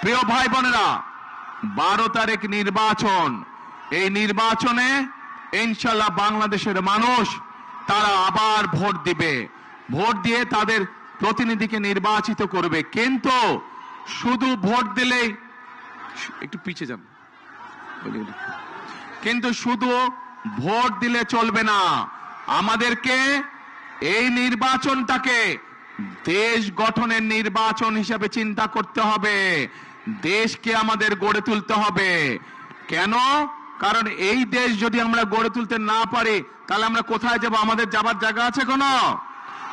প্রিয় ভাই বোনেরা বারো তারিখ নির্বাচন। এই নির্বাচনে ইনশাল্লাহ বাংলাদেশের মানুষ তারা আবার ভোট দিবে। ভোট দিয়ে তাদের প্রতিনিধিকে নির্বাচিত করবে। কিন্তু শুধু ভোট দিলেই একটু পিছিয়ে যান। কিন্তু শুধু ভোট দিলে চলবে না। আমাদেরকে এই নির্বাচনটাকে দেশ গঠনের নির্বাচন হিসাবে চিন্তা করতে হবে। দেশকে আমাদের গড়ে তুলতে হবে। কেন? কারণ এই দেশ যদি আমরা গড়ে তুলতে না পারি, তাহলে আমরা কোথায় যাব? আমাদের যাবার জায়গা আছে কোনো?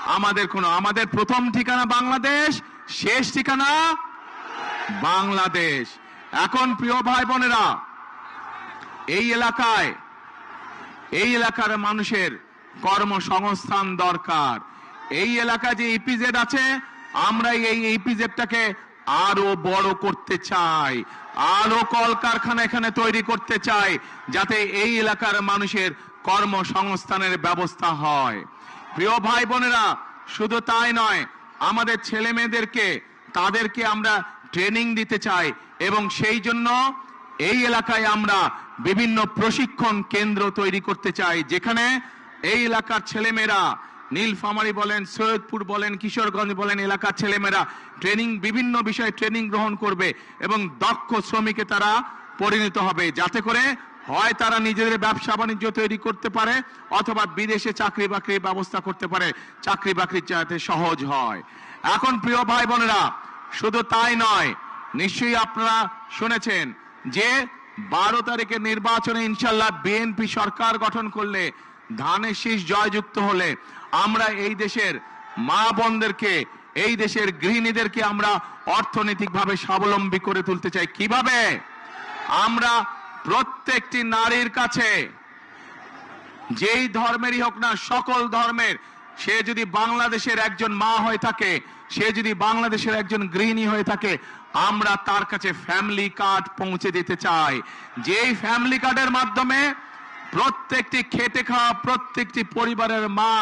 আমাদের কোনো, আমাদের প্রথম ঠিকানা বাংলাদেশ, শেষ ঠিকানা বাংলাদেশ। এখন প্রিয় ভাই বোনেরা, এই এলাকায়, এই এলাকার মানুষের কর্মসংস্থান দরকার। এই এলাকায় যে ইপিজেড আছে আমরা এই ইপিজেডটাকে আরও বড় করতে চাই, আরও কলকারখানা এখানে তৈরি করতে চাই, যাতে এই এলাকার মানুষের কর্মসংস্থানের ব্যবস্থা হয়। প্রিয় ভাই বোনেরা, শুধু তাই নয়, আমাদের ছেলে মেয়েদেরকে, তাদেরকে আমরা ট্রেনিং দিতে চাই এবং সেই জন্য এই এলাকায় আমরা বিভিন্ন প্রশিক্ষণ কেন্দ্র তৈরি করতে চাই, যেখানে এই এলাকার ছেলেমেয়েরা নীলফামারী বলেন, সৈয়দপুর বলেন, কিশোরগঞ্জ বলেন, এলাকার ছেলেমেয়েরা ট্রেনিং, বিভিন্ন বিষয়ে ট্রেনিং গ্রহণ করবে এবং দক্ষ শ্রমিকে তারা পরিণত হবে। যাতে করে হয় তারা নিজেদের ব্যবসা বাণিজ্য তৈরি করতে পারে অথবা বিদেশে চাকরি বাকরির ব্যবস্থা করতে পারে, চাকরি বাকরি যাতে সহজ হয়। এখন প্রিয় ভাই বোনেরা, শুধু তাই নয়, নিশ্চয়ই আপনারা শুনেছেন যে বারো তারিখের নির্বাচনে ইনশাল্লাহ বিএনপি সরকার গঠন করলে ধানের শীষ জয়যুক্ত হলে আমরা এই দেশের মা বোনদেরকে, এই দেশের গৃহিণীদেরকে আমরা অর্থনৈতিকভাবে স্বাবলম্বী করে তুলতে চাই। কীভাবে? আমরা প্রত্যেকটি নারীর কাছে, যেই ধর্মেরই হোক না, সকল ধর্মের, সে যদি বাংলাদেশের একজন মা হয়ে থাকে, সে যদি বাংলাদেশের একজন গৃহিণী হয়ে থাকে, আমরা তার কাছে ফ্যামিলি কার্ড পৌঁছে দিতে চাই। যেই ফ্যামিলি কার্ডের মাধ্যমে প্রত্যেকটি খেটে খাওয়া প্রত্যেকটি পরিবারের মা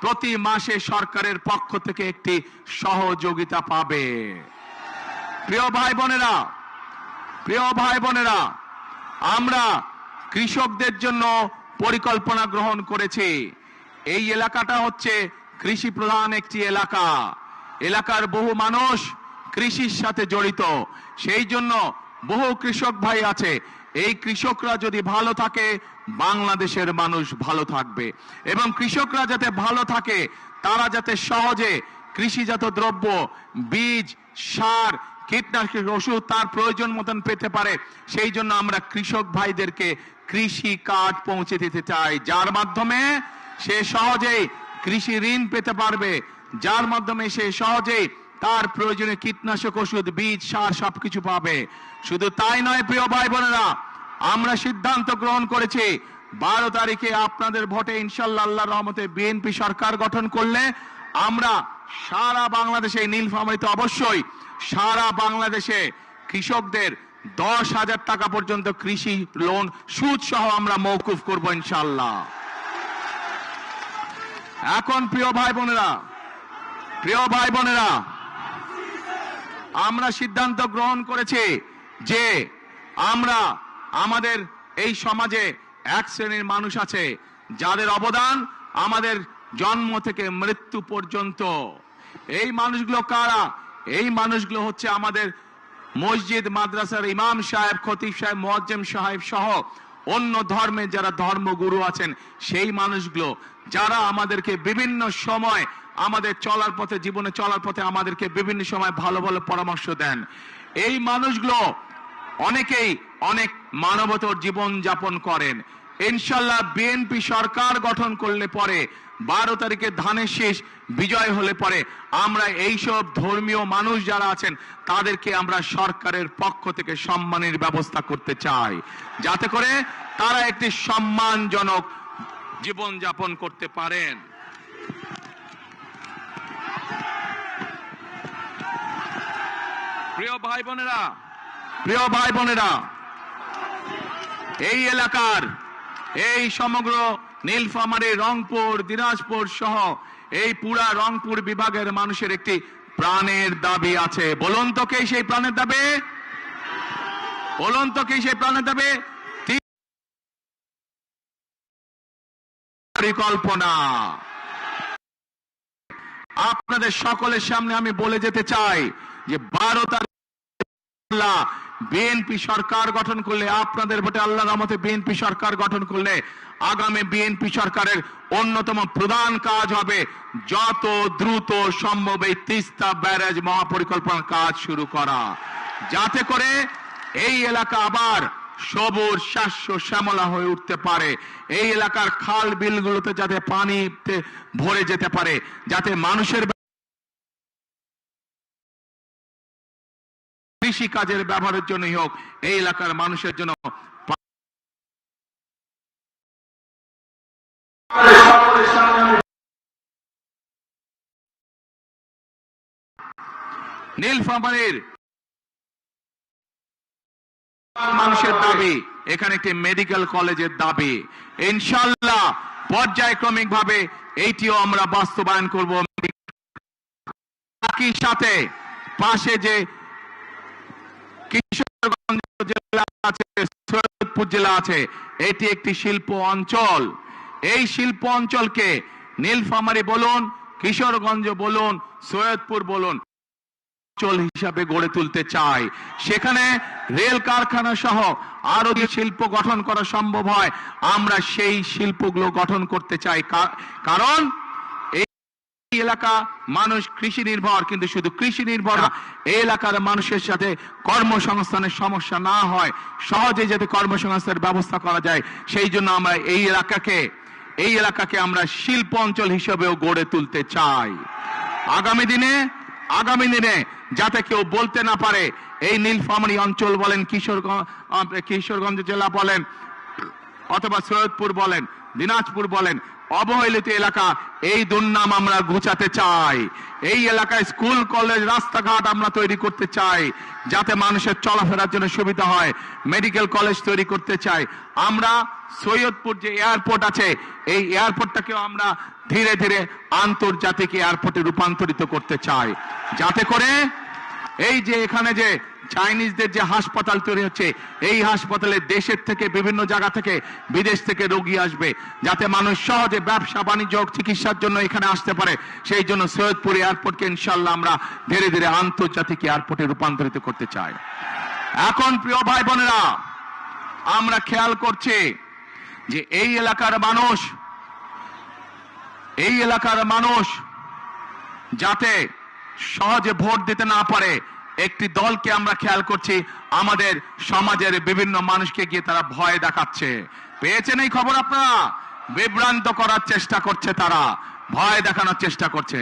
প্রতি মাসে সরকারের পক্ষ থেকে একটি সহযোগিতা পাবে। প্রিয় ভাই বোনেরা, প্রিয় ভাই বোনেরা, আমরা কৃষকদের জন্য পরিকল্পনা গ্রহণ করেছি। এই এলাকাটা হচ্ছে কৃষি প্রধান একটি এলাকা। এলাকার বহু মানুষ কৃষির সাথে জড়িত। সেই জন্য বহু কৃষক ভাই আছে। এই কৃষকরা যদি ভালো থাকে, বাংলাদেশের মানুষ ভালো থাকবে। এবং কৃষকরা যাতে ভালো থাকে, তারা যাতে সহজে কৃষিজাত দ্রব্য, বীজ, সার, কীটনাশক ওষুধ তার প্রয়োজন মতন পেতে পারে, সেই জন্য আমরা কৃষক ভাইদেরকে কৃষি কার্ড পৌঁছে দিতে চাই। যার মাধ্যমে সে সহজেই কৃষি ঋণ পেতে পারবে, যার মাধ্যমে সে সহজেই তার প্রয়োজনে কীটনাশক, ওষুধ, বীজ, সার সবকিছু পাবে। শুধু তাই নয়, প্রিয় ভাই বোনেরা আমরা সিদ্ধান্ত গ্রহণ করেছি, বারো তারিখে আপনাদের ভোটে ইনশাল্লাহ আল্লাহ রহমতে বিএনপি সরকার গঠন করলে আমরা সারা বাংলাদেশে নীলফামারিতে অবশ্যই সারা বাংলাদেশে কৃষকদের দশ হাজার টাকা পর্যন্ত কৃষি লোন, সুদ সহ আমরা মৌকুফ করব ইনশাল্লাহ। এখন প্রিয় ভাই বোনেরা প্রিয় ভাই বোনেরা আমরা সিদ্ধান্ত গ্রহণ করেছি যে আমরা আমাদের এই সমাজে এক শ্রেণির মানুষ আছে, যাদের অবদান আমাদের জন্ম থেকে মৃত্যু পর্যন্ত। এই মানুষগুলো কারা? এই মানুষগুলো হচ্ছে আমাদের মসজিদ, মাদ্রাসার ইমাম সাহেব, খতিব সাহেব, মোয়াজ্জেম সাহেব সহ অন্য ধর্মের যারা ধর্মগুরু আছেন, সেই মানুষগুলো, যারা আমাদেরকে বিভিন্ন সময় আমাদের চলার পথে, জীবনে চলার পথে আমাদেরকে বিভিন্ন সময় ভালো ভালো পরামর্শ দেন। এই মানুষগুলো অনেকেই অনেক মানবতর জীবন যাপন করেন। ইনশাল্লাহ বিএনপি সরকার গঠন করলে পরে, বারো তারিখে ধানের শেষ বিজয় হলে পরে আমরা এইসব ধর্মীয় মানুষ যারা আছেন, তাদেরকে আমরা সরকারের পক্ষ থেকে সম্মানের ব্যবস্থা করতে চাই। যাতে করে তারা একটি সম্মানজনক জীবন যাপন করতে পারেন। প্রিয় ভাই বোনেরা, প্রিয় ভাই বোনেরা, এই এলাকার, এই সমগ্র নীলফামারী, রংপুর, দিনাজপুর সহ এই পুরা রংপুর বিভাগের মানুষের একটি প্রাণের দাবি আছে। বলুন তো কে সেই প্রাণের দাবি? বলুন তো কে সেই প্রাণের দাবি? পরিকল্পনা। আপনাদের সকলের সামনে আমি বলে যেতে চাই যে বারো তারিখ বিএনপি সরকার গঠন করলে, আপনাদের ভোটে আল্লাহ রহমতে বিএনপি সরকার গঠন করলে, আগামী বিএনপি সরকারের অন্যতম প্রধান কাজ হবে যত দ্রুত সম্ভব এই তিস্তা ব্যারেজ মহাপরিকল্পনার কাজ শুরু করা। যাতে করে এই এলাকা আবার সবুজ শাস্য শ্যামলা হয়ে উঠতে পারে। এই এলাকার খাল বিলগুলোতে যাতে পানিতে ভরে যেতে পারে, যাতে মানুষের কৃষি কাজের ব্যবহারের জন্যই হোক, এই এলাকার মানুষের জন্য নীলফামারীর মানুষের দাবি, এখানে একটি মেডিকেল কলেজের দাবি। ইনশাল্লাহ পর্যায়ক্রমিক ভাবে এইটিও আমরা বাস্তবায়ন করব। সাথে পাশে যে কিশোরগঞ্জ জেলা আছে, সৈয়দপুর জেলা আছে। এটি একটি শিল্প অঞ্চল। এই শিল্প অঞ্চলকে নীলফামারী বলুন, কিশোরগঞ্জ বলুন, সৈয়দপুর বলুন, অঞ্চল হিসাবে গড়ে তুলতে চাই সেখানে রেল কারখানা সহ আরও যে শিল্প গঠন করা সম্ভব হয়, আমরা সেই শিল্পগুলো গঠন করতে চাই। কারণ এলাকা মানুষ কৃষি নির্ভর কিন্তু শুধু কৃষি নির্ভর না, এই এলাকার মানুষের সাথে কর্মসংস্থানের সমস্যা না হয় সহজে যাতে কর্মসংস্থানের ব্যবস্থা করা যায় সেই জন্য আমরা এই এলাকাকে এই এলাকাকে আমরা শিল্প অঞ্চল হিসেবেও গড়ে তুলতে চাই। আগামী দিনে আগামী দিনে যাতে কেউ বলতে না পারে এই নীলফামারী অঞ্চল বলেন কিশোরগঞ্জ কিশোরগঞ্জ জেলা বলেন অথবা সৈয়দপুর বলেন দিনাজপুর বলেন অবহেলিত এলাকা, এই দুর্নাম আমরা ঘুচাতে চাই। এই এলাকায় স্কুল, কলেজ, রাস্তাঘাট আমরা তৈরি করতে চাই, যাতে মানুষের চলাফেরার জন্য সুবিধা হয়। মেডিকেল কলেজ তৈরি করতে চাই। আমরা সৈয়দপুর যে এয়ারপোর্ট আছে, এই এয়ারপোর্টটাকেও আমরা ধীরে ধীরে আন্তর্জাতিক এয়ারপোর্টে রূপান্তরিত করতে চাই। যাতে করে এই যে এখানে যে চাইনিজদের যে হাসপাতাল তৈরি হচ্ছে, এই হাসপাতালে দেশের থেকে বিভিন্ন জায়গা থেকে বিদেশ থেকে রোগী আসবে, যাতে মানুষ সহজে ব্যবসা, বাণিজ্য চিকিৎসার জন্য এখানে আসতে পারে। সেই জন্য সৈয়দপুর এয়ারপোর্টকে ইনশাল্লাহ আমরা ধীরে ধীরে আন্তর্জাতিক এয়ারপোর্টে রূপান্তরিত করতে চাই। এখন প্রিয় ভাই বোনেরা, আমরা খেয়াল করছি যে এই এলাকার মানুষ, এই এলাকার মানুষ যাতে সহজে ভোট দিতে না পারে একটি দলকে আমরা খেয়াল করছি, আমাদের সমাজের বিভিন্ন মানুষকে গিয়ে তারা ভয় দেখাচ্ছে। পেয়েছেন এই খবর আপনারা? বিভ্রান্ত করার চেষ্টা করছে তারা, ভয় দেখানোর চেষ্টা করছে।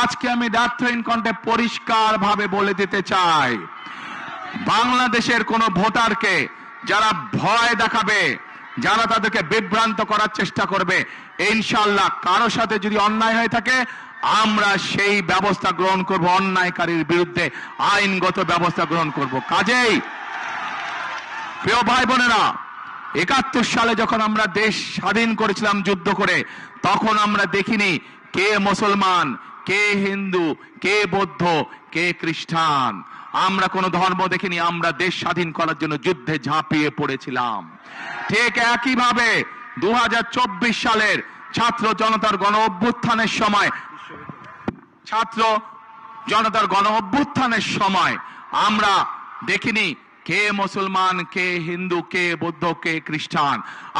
আজকে আমি ডাক্তারিন কণ্ঠে পরিষ্কার ভাবে বলে দিতে চাই, বাংলাদেশের কোন ভোটারকে যারা ভয় দেখাবে, যারা তাদেরকে বিভ্রান্ত করার চেষ্টা করবে ইনশাল্লাহ কারও সাথে যদি অন্যায় হয়ে থাকে আমরা সেই ব্যবস্থা গ্রহণ করব অন্যায়কারীর বিরুদ্ধে, আইনগত ব্যবস্থা গ্রহণ করব। কাজেই, প্রিয় ভাই বোনেরা, একাত্তর সালে যখন আমরা দেশ স্বাধীন করেছিলাম যুদ্ধ করে, তখন আমরা দেখিনি কে মুসলমান, কে হিন্দু, কে বৌদ্ধ, কে খ্রিস্টান। আমরা কোনো ধর্ম দেখিনি, আমরা দেশ স্বাধীন করার জন্য যুদ্ধে ঝাঁপিয়ে পড়েছিলাম। ঠিক একইভাবে দু সালের ছাত্র জনতার গণ অভ্যুত্থানের সময় ছাত্র জনতার গণ অভ্যুত্থানের সময় আমরা দেখিনি কে মুসলমান, কে হিন্দু, কে বৌদ্ধ, কে খ্রিস্টান।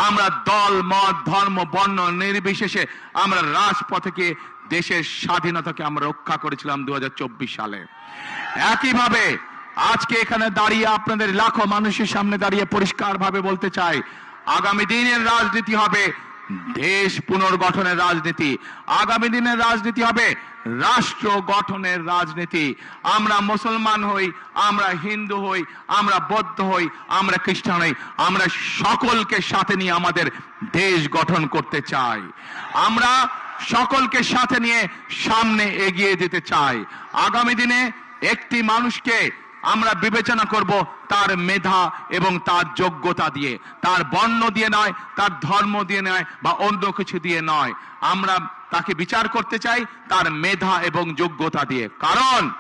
আমরা দল, মত, ধর্ম, বর্ণ নির্বিশেষে আমরা রাজপথে দেশের স্বাধীনতাকে আমরা রক্ষা করেছিলাম দু হাজার চব্বিশ সালে। একইভাবে আজকে এখানে দাঁড়িয়ে আপনাদের লাখো মানুষের সামনে দাঁড়িয়ে পরিষ্কার ভাবে বলতে চাই, আগামী দিনের রাজনীতি হবে দেশ পুনর্গঠনের রাজনীতি। আগামী দিনের রাজনীতি হবে রাষ্ট্র গঠনের রাজনীতি। আমরা মুসলমান হই, আমরা হিন্দু হই, আমরা বৌদ্ধ হই, আমরা খ্রিস্টান হই, আমরা সকলকে সাথে নিয়ে আমাদের দেশ গঠন করতে চাই। আমরা সকলকে সাথে নিয়ে সামনে এগিয়ে যেতে চাই। আগামী দিনে একটি মানুষকে আমরা বিবেচনা করব তার মেধা এবং তার যোগ্যতা দিয়ে। তার বর্ণ দিয়ে নয়, তার ধর্ম দিয়ে নয়, বা অন্য কিছু দিয়ে নয়। আমরা তাকে বিচার করতে চাই তার মেধা এবং যোগ্যতা দিয়ে। কারণ,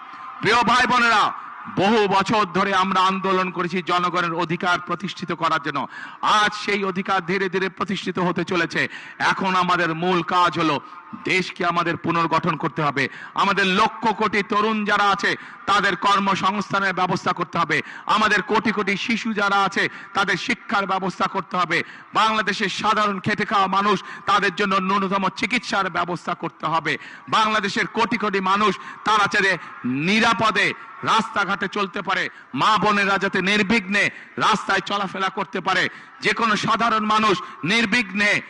প্রিয় ভাই বোনেরা বহু বছর ধরে আমরা আন্দোলন করেছি জনগণের অধিকার প্রতিষ্ঠিত করার জন্য। আজ সেই অধিকার ধীরে ধীরে প্রতিষ্ঠিত হতে চলেছে। এখন আমাদের মূল কাজ হলো দেশকে আমাদের পুনর্গঠন করতে হবে। আমাদের লক্ষ কোটি তরুণ যারা আছে, তাদের কর্মসংস্থানের ব্যবস্থা করতে হবে। আমাদের কোটি কোটি শিশু যারা আছে, তাদের শিক্ষার ব্যবস্থা করতে হবে। বাংলাদেশের সাধারণ খেটে খাওয়া মানুষ, তাদের জন্য ন্যূনতম চিকিৎসার ব্যবস্থা করতে হবে। বাংলাদেশের কোটি কোটি মানুষ, তারা চাইলে নিরাপদে রাস্তাঘাটে চলতে পারে, মা বোনেরা যাতে নির্বিঘ্নে রাস্তায় চলাফেরা করতে পারে। যে কোনো সাধারণ মানুষ নির্বিঘ্নে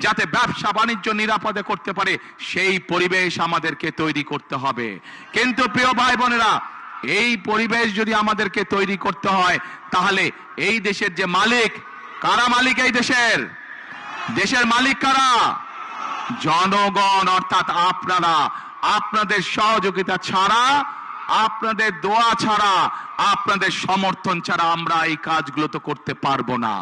যাতে ব্যবসা বাণিজ্য নিরাপদে করতে পারে, সেই পরিবেশ আমাদেরকে তৈরি করতে হবে। কিন্তু প্রিয় ভাই বোনেরা, এই পরিবেশ যদি আমাদেরকে তৈরি করতে হয়, তাহলে এই দেশের যে মালিক, কারা মালিক এই দেশের? দেশের মালিক কারা? জনগণ, অর্থাৎ আপনারা। আপনাদের সহযোগিতা ছাড়া আপনাদের দোয়া ছাড়া, আপনাদের সমর্থন ছাড়া আমরা এই কাজগুলো তো করতে পারব না।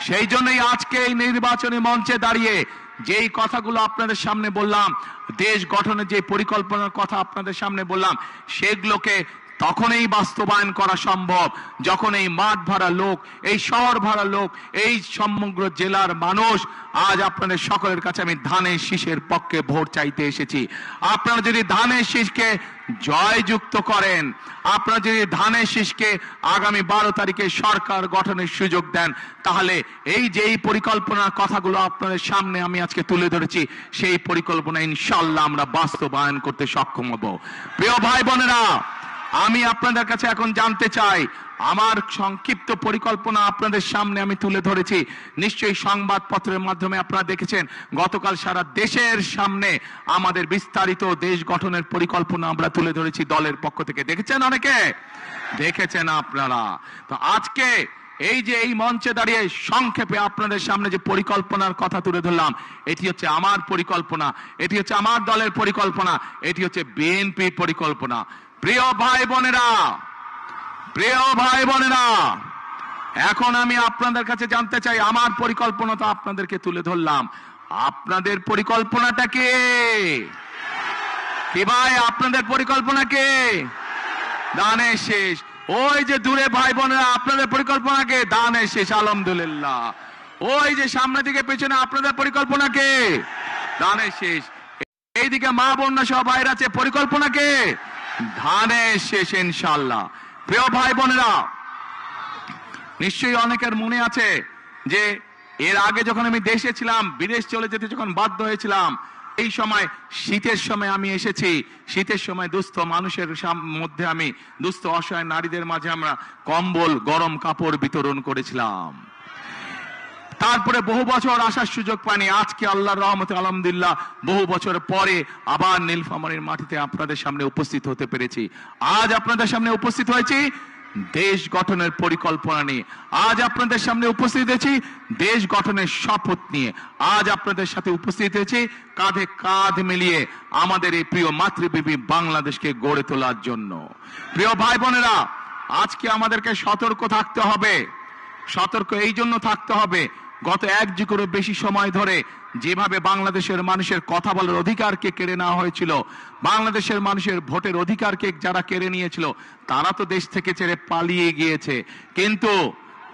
সেই জন্যই আজকে এই নির্বাচনী মঞ্চে দাঁড়িয়ে যেই কথাগুলো আপনাদের সামনে বললাম, দেশ গঠনের যে পরিকল্পনার কথা আপনাদের সামনে বললাম, সেগুলোকে তখনই বাস্তবায়ন করা সম্ভব। যখন এই মাঠ ভরা লোক, এই শহর ভরা লোক, এই সমগ্র জেলার মানুষ, আজ আপনাদের সকলের কাছে আমি ধানের শীষের পক্ষে ভোট চাইতে এসেছি। আপনারা যদি ধানের শীষকে জয়যুক্ত করেন, আপনারা যদি ধানের শীষকে আগামী বারো তারিখে সরকার গঠনের সুযোগ দেন, তাহলে এই যে এই পরিকল্পনার কথাগুলো আপনাদের সামনে আমি আজকে তুলে ধরেছি, সেই পরিকল্পনা ইনশাল্লাহ আমরা বাস্তবায়ন করতে সক্ষম হব। প্রিয় ভাই বোনেরা আমি আপনাদের কাছে এখন জানতে চাই, আমার সংক্ষিপ্ত পরিকল্পনা আপনাদের সামনে আমি তুলে ধরেছি। নিশ্চয়ই সংবাদপত্রের মাধ্যমে আপনারা দেখেছেন, গতকাল সারা দেশের সামনে আমাদের বিস্তারিত দেশ গঠনের পরিকল্পনা আমরা তুলে ধরেছি দলের পক্ষ থেকে। দেখেছেন অনেকে? দেখেছেন আপনারা? তো আজকে এই যে এই মঞ্চে দাঁড়িয়ে সংক্ষেপে আপনাদের সামনে যে পরিকল্পনার কথা তুলে ধরলাম, এটি হচ্ছে আমার পরিকল্পনা, এটি হচ্ছে আমার দলের পরিকল্পনা, এটি হচ্ছে বিএনপির পরিকল্পনা। প্রিয় ভাই বোনেরা, প্রিয় ভাই বোনেরা, এখন আমি আপনাদের কাছে জানতে চাই, আমার পরিকল্পনা তো আপনাদেরকে তুলে ধরলাম। আপনাদের পরিকল্পনাটা কে? কি ভাই, আপনাদের পরিকল্পনা কে? দানের শেষ। ওই যে দূরে ভাই বোনেরা, আপনাদের পরিকল্পনা কে? দানের শেষ, আলহামদুলিল্লাহ। ওই যে সামনে দিকে, পেছনে আপনাদের পরিকল্পনা কে? দানের শেষ। এইদিকে মা বন্যা সহ ভাইরা আছে, পরিকল্পনা কে? ধানের শেষ ইনশাল্লাহ প্রিয় ভাই বোনেরা, নিশ্চয়ই অনেকের মনে আছে যে এর আগে যখন আমি দেশে ছিলাম, বিদেশ চলে যেতে যখন বাধ্য হয়েছিলাম, এই সময় শীতের সময় আমি এসেছি। শীতের সময় দুস্থ মানুষের মধ্যে আমি দুস্থ অসহায় নারীদের মাঝে আমরা কম্বল, গরম কাপড় বিতরণ করেছিলাম। তারপরে বহু বছর আসার সুযোগ পাইনি। আজকে আল্লাহর রহমতে, আলহামদুলিল্লাহ, বহু বছর পরে আবার নীলফামারীর মাটিতে আপনাদের সামনে উপস্থিত হতে পেরেছি। আজ আপনাদের সামনে উপস্থিত হয়েছি দেশ গঠনের পরিকল্পনা নিয়ে। আজ আপনাদের সামনে উপস্থিত হয়েছি দেশ গঠনের শপথ নিয়ে। আজ আপনাদের সাথে উপস্থিত হয়েছি কাঁধে কাঁধ মিলিয়ে আমাদের এই প্রিয় মাতৃভূমি বাংলাদেশকে গড়ে তোলার জন্য। প্রিয় ভাই বোনেরা, আজকে আমাদেরকে সতর্ক থাকতে হবে। সতর্ক এই জন্য থাকতে হবে গত এক যুগেরও বেশি সময় ধরে যেভাবে বাংলাদেশের মানুষের কথা বলার অধিকারকে কেড়ে নেওয়া হয়েছিল, বাংলাদেশের মানুষের ভোটের অধিকারকে যারা কেড়ে নিয়েছিল, তারা তো দেশ থেকে ছেড়ে পালিয়ে গিয়েছে। কিন্তু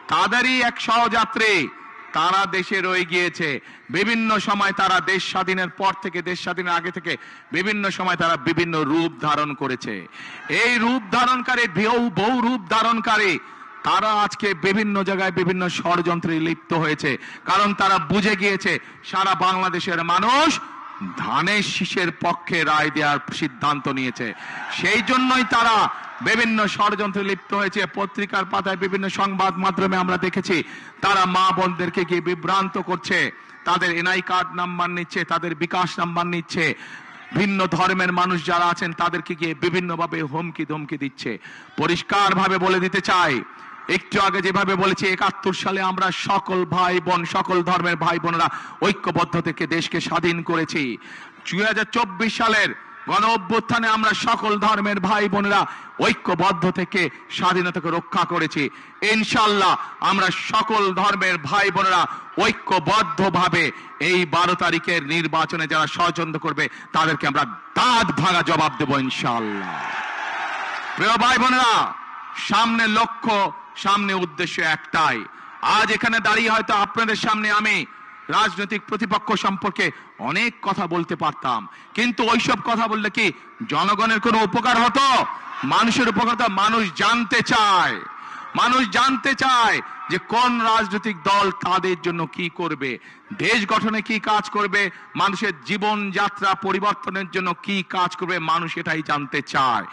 তাদেরই এক সহযাত্রী, তারা দেশে রয়ে গিয়েছে। বিভিন্ন সময় তারা দেশ স্বাধীনের পর থেকে, দেশ স্বাধীনের আগে থেকে বিভিন্ন সময় তারা বিভিন্ন রূপ ধারণ করেছে। এই রূপ ধারণকারী বহু বহু রূপ ধারণকারী তারা আজকে বিভিন্ন জায়গায় বিভিন্ন ষড়যন্ত্রে লিপ্ত হয়েছে। কারণ তারা বুঝে গিয়েছে, সারা বাংলাদেশের মানুষ ধানের শীষের পক্ষে রায় দেওয়ার সিদ্ধান্ত নিয়েছে। সেই জন্যই তারা বিভিন্ন ষড়যন্ত্রে লিপ্ত হয়েছে। পত্রিকার পাতায় বিভিন্ন সংবাদ মাধ্যমে আমরা দেখেছি, তারা মা বোনদেরকে গিয়ে বিভ্রান্ত করছে। তাদের এনআই কার্ড নাম্বার নিচ্ছে, তাদের বিকাশ নাম্বার নিচ্ছে। ভিন্ন ধর্মের মানুষ যারা আছেন, তাদেরকে গিয়ে বিভিন্নভাবে হুমকি ধমকি দিচ্ছে। পরিষ্কার ভাবে বলে দিতে চাই একটু আগে যেভাবে বলেছি, একাত্তর সালে আমরা সকল ভাই বোন সকল ধর্মের ভাই বোনেরা ঐক্যবদ্ধ থেকে দেশকে স্বাধীন করেছি। দুই হাজার চব্বিশ সালের গণ অভ্যুত্থানে আমরা সকল ধর্মের ভাই বোনেরা ঐক্যবদ্ধ থেকে স্বাধীনতাকে রক্ষা করেছি। ইনশাল্লাহ আমরা সকল ধর্মের ভাই বোনেরা ঐক্যবদ্ধ ভাবে এই বারো তারিখের নির্বাচনে যারা ষড়যন্ত্র করবে, তাদেরকে আমরা দাঁত ভাঙা জবাব দেবো ইনশাল্লাহ প্রিয় ভাই বোনেরা সামনে লক্ষ্য সামনে উদ্দেশ্য একটাই। আজ এখানে দাঁড়িয়ে হয়তো আপনাদের সামনে আমি রাজনৈতিক প্রতিপক্ষ সম্পর্কে অনেক কথা বলতে পারতাম। কিন্তু ওইসব কথা বললে কি জনগণের কোনো উপকার হতো? মানুষের উপকার মানুষ জানতে চায়। মানুষ জানতে চায় যে কোন রাজনৈতিক দল তাদের জন্য কি করবে, দেশ গঠনে কি কাজ করবে, মানুষের জীবন যাত্রা পরিবর্তনের জন্য কি কাজ করবে, মানুষ এটাই জানতে চায়।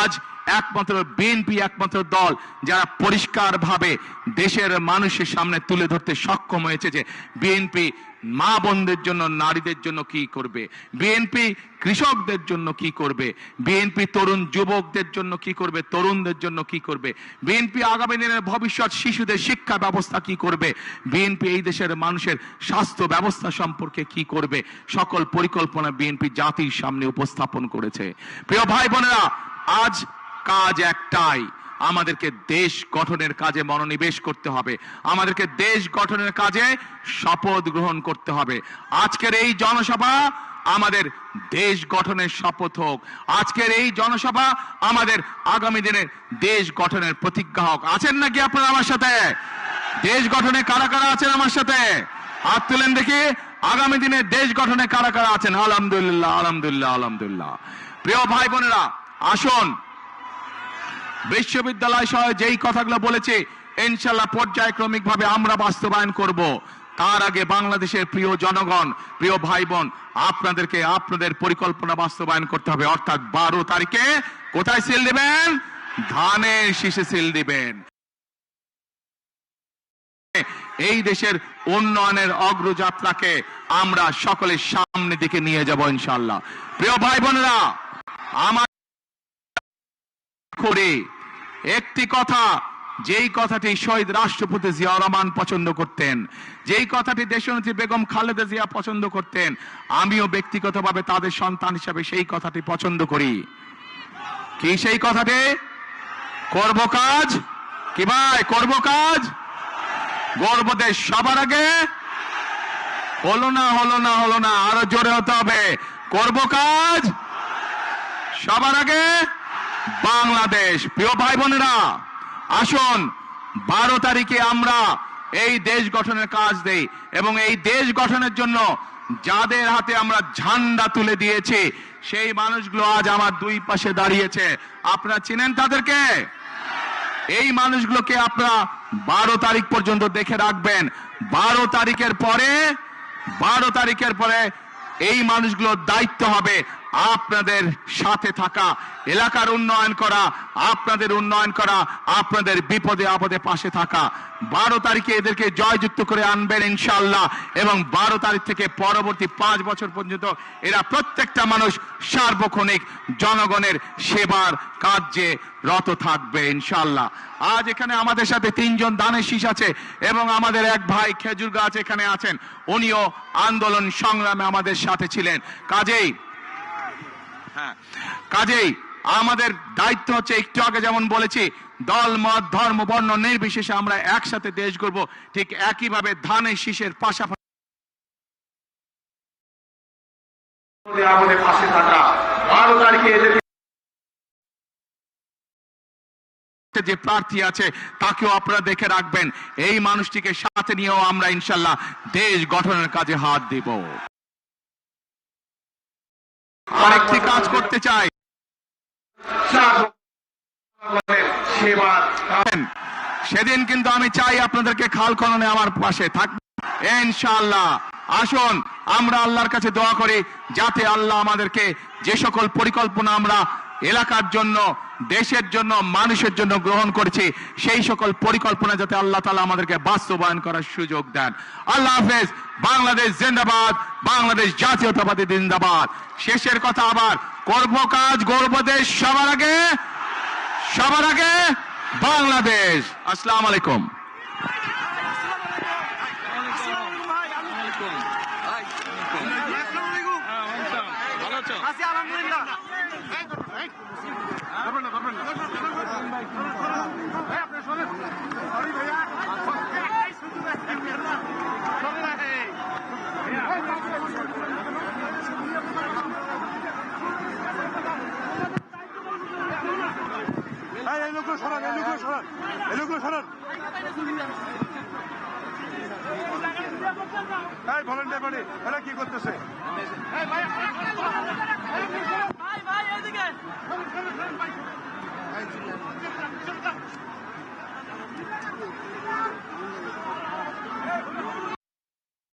আজ একমাত্র বিএনপি, একমাত্র দল যারা পরিষ্কারভাবে দেশের মানুষের সামনে তুলে ধরতে সক্ষম হয়েছে যে বিএনপি মা বোনদের জন্য, নারীদের জন্য কি করবে? বিএনপি কৃষকদের জন্য কি করবে? বিএনপি তরুণ যুবকদের জন্য কি করবে? তরুণদের জন্য কি করবে? বিএনপি আগামী দিনের ভবিষ্যৎ শিশুদের শিক্ষা ব্যবস্থা কি করবে? বিএনপি এই দেশের মানুষের স্বাস্থ্য ব্যবস্থা সম্পর্কে কি করবে? সকল পরিকল্পনা বিএনপি জাতির সামনে উপস্থাপন করেছে। প্রিয় ভাই বোনেরা, আজ কাজ একটাই। আমাদেরকে দেশ গঠনের কাজে মনোনিবেশ করতে হবে। আমাদেরকে দেশ গঠনের কাজে শপথ গ্রহণ করতে হবে। আজকের এই জনসভা আমাদের দেশ গঠনের শপথ হোক। আজকের এই জনসভা আমাদের আগামী দিনের দেশ গঠনের প্রতিজ্ঞা হোক। আছেন নাকি আপনারা আমার সাথে? দেশ গঠনে কারা কারা আছেন আমার সাথে? হাত তুলেন দেখি। আগামী দিনে দেশ গঠনে কারা কারা আছেন? আলহামদুলিল্লাহ আলহামদুলিল্লাহ আলহামদুলিল্লাহ। প্রিয় ভাই বোনেরা, আসুন। বিশ্ববিদ্যালয় সহ যেই কথাগুলো বলেছে, ইনশাল্লাহ পর্যায়ক্রমিক ভাবে আমরা বাস্তবায়ন করব। তার আগে বাংলাদেশের প্রিয় জনগণ, প্রিয় ভাই বোন আপনাদেরকে আপনাদের পরিকল্পনা বাস্তবায়ন করতে হবে। অর্থাৎ বারো তারিখে কোথায় দিবেন? ধানের শীষে সিল দিবেন। এই দেশের উন্নয়নের অগ্রযাত্রাকে আমরা সকলের সামনে দিকে নিয়ে যাব ইনশাল্লাহ। প্রিয় ভাই বোনেরা আমার করে। একটি কথা, যেই কথাটি শহীদ রাষ্ট্রপতি জিয়া রহমান পছন্দ করতেন, যেই কথাটি দেশনেত্রী বেগম খালেদা জিয়া পছন্দ করতেন, আমিও ব্যক্তিগতভাবে তাদের সন্তান হিসাবে সেই কথাটি পছন্দ করি। কি সেই কথাটি? করব কাজ? কি ভাই, করব কাজ? গর্বদেশ সবার আগে? হলো না হলো না হলো না, আরও জোরে হতে হবে। করব কাজ? সবার আগে? বাংলাদেশ। প্রিয় ভাই বোনেরা আসুন, বারো তারিখে আমরা এই দেশ গঠনের কাজ দেই এবং এই দেশ গঠনের জন্য যাদের হাতে আমরা ঝান্ডা তুলে দিয়েছি, সেই মানুষগুলো আজ আমার দুই পাশে দাঁড়িয়েছে। আপনারা চিনেন তাদেরকে? এই মানুষগুলোকে আপনারা বারো তারিখ পর্যন্ত দেখে রাখবেন। বারো তারিখের পরে, বারো তারিখের পরে এই মানুষগুলোর দায়িত্ব হবে আপনাদের সাথে থাকা। এলাকার উন্নয়ন করা, আপনাদের উন্নয়ন করা, আপনাদের বিপদে আপদে পাশে থাকা। বারো তারিখে এদেরকে জয়যুক্ত করে আনবেন ইনশাল্লাহ এবং বারো তারিখ থেকে পরবর্তী পাঁচ বছর পর্যন্ত এরা প্রত্যেকটা মানুষ সার্বক্ষণিক জনগণের সেবার কার্যে রত থাকবে ইনশাল্লাহ আজ এখানে আমাদের সাথে তিনজন দানের শীষ আছে এবং আমাদের এক ভাই খেজুর গাছ এখানে আছেন। উনিও আন্দোলন সংগ্রামে আমাদের সাথে ছিলেন। কাজেই হ্যাঁ কাজেই আমাদের দায়িত্ব হচ্ছে একটু আগে যেমন বলেছি, দল, মত, ধর্ম, বর্ণ নির্বিশেষে আমরা একসাথে দেশ গড়ব। ঠিক একইভাবে ধানের শীষের পাশাপাশি যে প্রার্থী আছে, তাকেও আপনারা দেখে রাখবেন। এই মানুষটিকে সাথে নিয়েও আমরা ইনশাল্লাহ দেশ গঠনের কাজে হাত দিব। আরেকটি কাজ করতে চাই। সেদিন কিন্তু আমি চাই আপনাদেরকে খাল খননে আমার পাশে থাকবে ইনশাআল্লাহ। আসুন, আমরা আল্লাহর কাছে দোয়া করি, যাতে আল্লাহ আমাদেরকে যে সকল পরিকল্পনা আমরা এলাকার জন্য দেশের জন্য, মানুষের জন্য গ্রহণ করেছি। সেই সকল পরিকল্পনা যাতে আল্লাহ তালা আমাদেরকে বাস্তবায়ন করার সুযোগ দেন। আল্লাহ হাফেজ, বাংলাদেশ জিন্দাবাদ, বাংলাদেশ জাতীয়তাবাদী জিন্দাবাদ। শেষের কথা আবার করব কাজ দেশ, সবার আগে সবার আগে বাংলাদেশ। আসসালাম আলাইকুম আছি আলহামদুলিল্লাহ করবেন না ভাই,